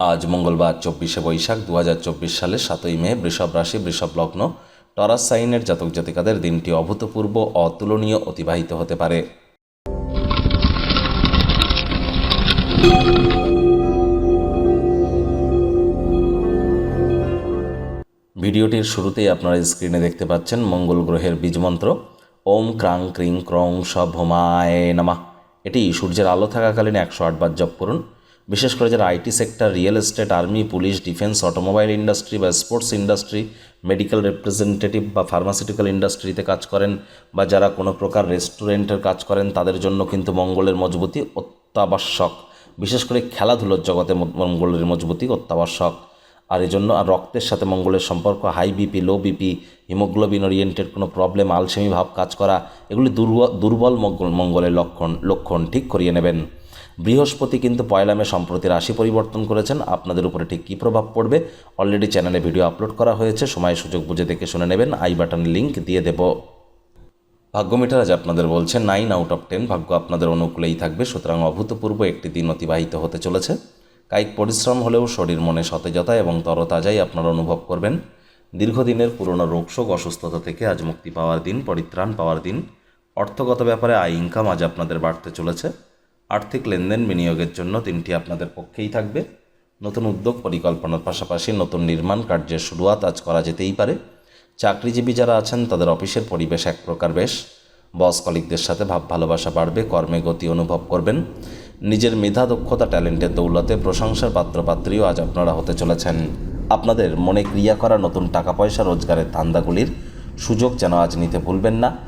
আজ মঙ্গলবার, চব্বিশে বৈশাখ দু হাজার চব্বিশ সালের সাতই মে, বৃষভ রাশি, বৃষভ লগ্ন। টরাস সাইনের জাতক জাতিকাদের দিনটি অভূতপূর্ব, অতুলনীয়, অতিবাহিত হতে পারে। ভিডিওটির শুরুতেই আপনারা স্ক্রিনে দেখতে পাচ্ছেন মঙ্গল গ্রহের বীজমন্ত্র ওম ক্রাং ক্রিং ক্রং সভমায় নামা। এটি সূর্যের আলো থাকাকালীন একশো আটবার জপ করুন। বিশেষ করে যারা IT sector, real estate, army, police, defence, automobile industry বা স্পোর্টস ইন্ডাস্ট্রি, মেডিকেল রিপ্রেজেন্টেটিভ বা ফার্মাসিউটিক্যাল ইন্ডাস্ট্রিতে কাজ করেন বা যারা কোনো প্রকার রেস্টুরেন্টের কাজ করেন, তাদের জন্য কিন্তু মঙ্গলের মজবুতি অত্যাবশ্যক। বিশেষ করে খেলাধুলোর জগতে মঙ্গলের মজবুতি অত্যাবশ্যক। আর এই জন্য আর রক্তের সাথে মঙ্গলের সম্পর্ক, high BP, low BP, haemoglobin oriented কোনো প্রবলেম, আলসেমি ভাব কাজ করা, এগুলি দুর্বল মঙ্গল, মঙ্গলের লক্ষণ লক্ষণ ঠিক করিয়ে নেবেন। বৃহস্পতি কিন্তু পয়লা মে সম্প্রতি রাশি পরিবর্তন করেছেন। আপনাদের উপরে ঠিক কী প্রভাব পড়বে? অলরেডি চ্যানেলে ভিডিও আপলোড করা হয়েছে। সময়, সুযোগ বুঝে দেখে শুনে নেবেন। আই বাটন লিঙ্ক দিয়ে দেব। ভাগ্যমিটার আজ আপনাদের বলছে নাইন আউট অফ টেন ভাগ্য আপনাদের অনুকূলেই থাকবে। সুতরাং অভূতপূর্ব একটি দিন অতিবাহিত হতে চলেছে। কায়িক পরিশ্রম হলেও শরীর মনে সতেজতা এবং তরতাজাই আপনারা অনুভব করবেন। দীর্ঘদিনের পুরনো রোগশোক, অসুস্থতা থেকে আজ মুক্তি পাওয়ার দিন, পরিত্রাণ পাওয়ার দিন। অর্থগত ব্যাপারে আয় ইনকাম আজ আপনাদের বাড়তে চলেছে। আর্থিক লেনদেন বিনিয়োগের জন্য দিনটি আপনাদের পক্ষেই থাকবে। নতুন উদ্যোগ পরিকল্পনার পাশাপাশি নতুন নির্মাণ কার্যের শুরুয়াত আজ করা যেতেই পারে। চাকরিজীবী যারা আছেন, তাদের অফিসের পরিবেশ এক প্রকার বেশ। বস কলিকদের সাথে ভাব ভালোবাসা বাড়বে, কর্মে গতি অনুভব করবেন। নিজের মেধা, দক্ষতা, ট্যালেন্টের দৌলতে প্রশংসার পাত্রপাত্রীও আজ আপনারা হতে চলেছেন। আপনাদের মনে ক্রিয়া করা নতুন টাকা পয়সা রোজগারের ধান্দাগুলির সুযোগ যেন আজ নিতে ভুলবেন না।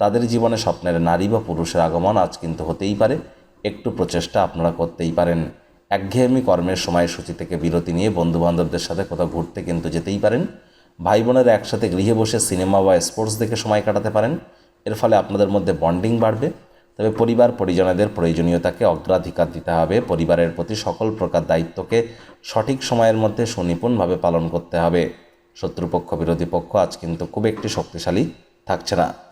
তাদের জীবনে স্বপ্নের নারী বা পুরুষের আগমন আজ কিন্তু হতেই পারে। একটু প্রচেষ্টা আপনারা করতেই পারেন। একঘেয়েমি কর্মের সময়সূচি থেকে বিরতি নিয়ে বন্ধুবান্ধবদের সাথে কোথাও ঘুরতে কিন্তু যেতেই পারেন। ভাই বোনেরা একসাথে গৃহে বসে সিনেমা বা স্পোর্টস দেখে সময় কাটাতে পারেন। এর ফলে আপনাদের মধ্যে বন্ডিং বাড়বে। তবে পরিবার, পরিজনেদের প্রয়োজনীয়তাকে অগ্রাধিকার দিতে হবে। পরিবারের প্রতি সকল প্রকার দায়িত্বকে সঠিক সময়ের মধ্যে সুনিপুণভাবে পালন করতে হবে। শত্রুপক্ষ, বিরোধী পক্ষ আজ কিন্তু খুব একটি শক্তিশালী থাকছে না।